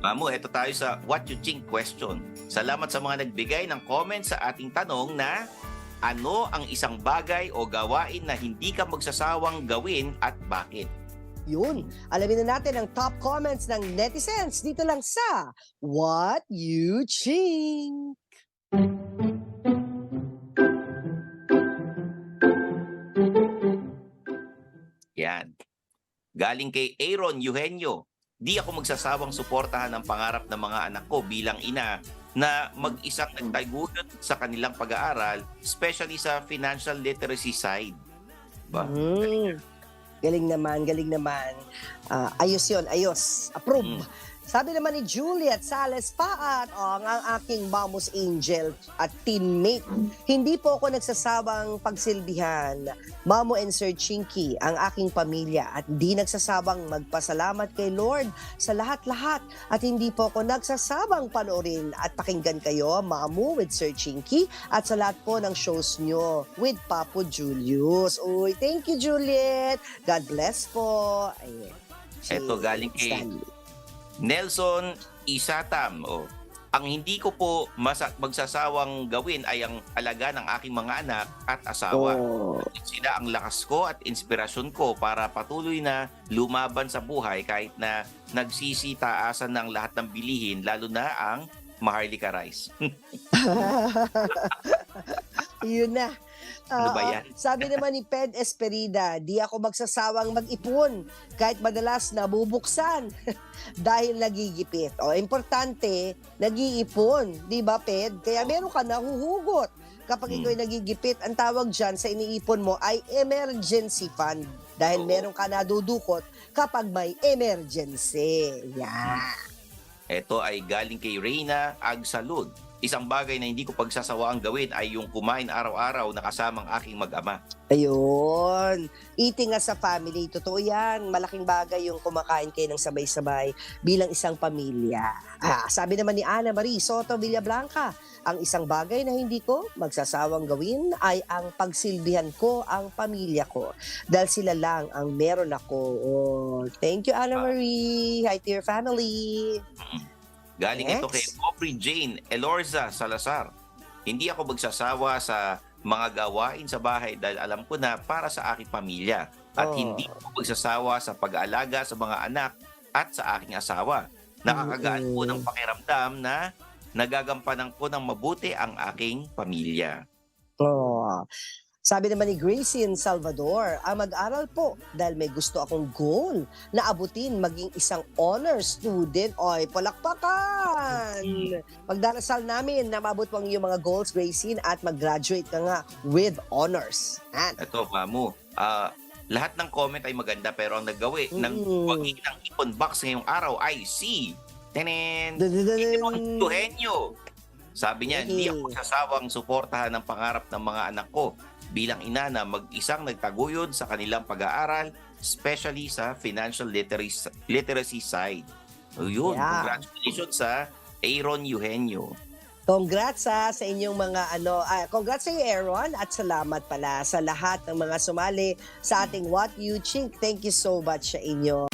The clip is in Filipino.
Mamu, eto tayo sa What You Think question. Salamat sa mga nagbigay ng comment sa ating tanong na ano ang isang bagay o gawain na hindi ka magsasawang gawin at bakit? Yun. Alamin na natin ang top comments ng netizens dito lang sa What You Think. Yan. Galing kay Aaron Eugenio. Di ako magsasawang suportahan ang pangarap ng mga anak ko bilang ina na mag-isang nagtaguyod sa kanilang pag-aaral, especially sa financial literacy side. Ba? Mm. Galing naman, galing naman. Ah, ayos yun, ayos. Approve. Mm. Sabi naman ni Juliet Sales Paat, oh, ang ang aking mamos angel at teammate. Hindi po ako nagsasabang pagsilbihan. Mamo and Sir Chinky, ang aking pamilya at di nagsasabang magpasalamat kay Lord sa lahat-lahat at hindi po ako nagsasabang panoorin at pakinggan kayo, Mamu with Sir Chinky at sa lahat po ng shows nyo with Papo Julius. Uy, thank you Juliet. God bless po. Ayan. Si Eto, galing kay- Stanley. Nelson Isatam. Oh. Ang hindi ko po masa- magsasawang gawin ay ang alaga ng aking mga anak at asawa. Oh. Sila ang lakas ko at inspirasyon ko para patuloy na lumaban sa buhay kahit na nagsisitaasan ng lahat ng bilihin, lalo na ang Maharlika Rice. Yun na. Ano ba yan? Sabi naman ni Ped Esperida, di ako magsasawang mag-ipon kahit madalas nabubuksan dahil nagigipit. O, importante, nag-iipon. Di ba, Ped? Kaya meron ka nahuhugot. Kapag Hmm. ikaw ay nagigipit, ang tawag dyan sa iniipon mo ay emergency fund. Dahil Oo. meron ka nadudukot kapag may emergency. Yeah. Ito ay galing kay Reyna Agsalud. Isang bagay na hindi ko pagsasawaang gawin ay yung kumain araw-araw na kasamang aking mag-ama. Ayun. Eating as a family. Totoo yan. Malaking bagay yung kumakain kayo ng sabay-sabay bilang isang pamilya. Ah, sabi naman ni Ana Marie Soto Villablanca, ang isang bagay na hindi ko magsasawang gawin ay ang pagsilbihan ko ang pamilya ko. Dahil sila lang ang meron ako. Oh, thank you, Ana Marie. Hi to your family. Galing ito Next. kay Aubrey Jane Elorza Salazar. Hindi ako magsasawa sa mga gawain sa bahay dahil alam ko na para sa aking pamilya. At Oh. hindi ako magsasawa sa pag-aalaga sa mga anak at sa aking asawa. Nakakagaan po Mm-mm. ng pakiramdam na nagagampanan ko ng mabuti ang aking pamilya. Oh. Sabi naman ni Gracie in Salvador, ang mag-aral po dahil may gusto akong goal na abutin maging isang honor student. Oy, palakpakan! Pagdarasal namin na maabot mo ang iyong mga goals, Gracie, at mag-graduate ka nga with honors. Yan. Ito, Mamu, ah, lahat ng comment ay maganda pero ang naggawi ng Mm. wagi ng ipon box ngayong araw ay si Tenen Dun-dun-dun. Aaron Eugenio. Sabi niya, hindi ako Hey. sasawang suportahan ng pangarap ng mga anak ko bilang ina na mag-isang nagtaguyod sa kanilang pag-aaral, especially sa financial literacy, literacy side. So yun, Yeah. congratulations sa Aaron Eugenio. Congrats ha, sa inyong mga ano, ah, congrats sa iyo Aaron at salamat pala sa lahat ng mga sumali sa ating What You Think. Thank you so much sa inyo.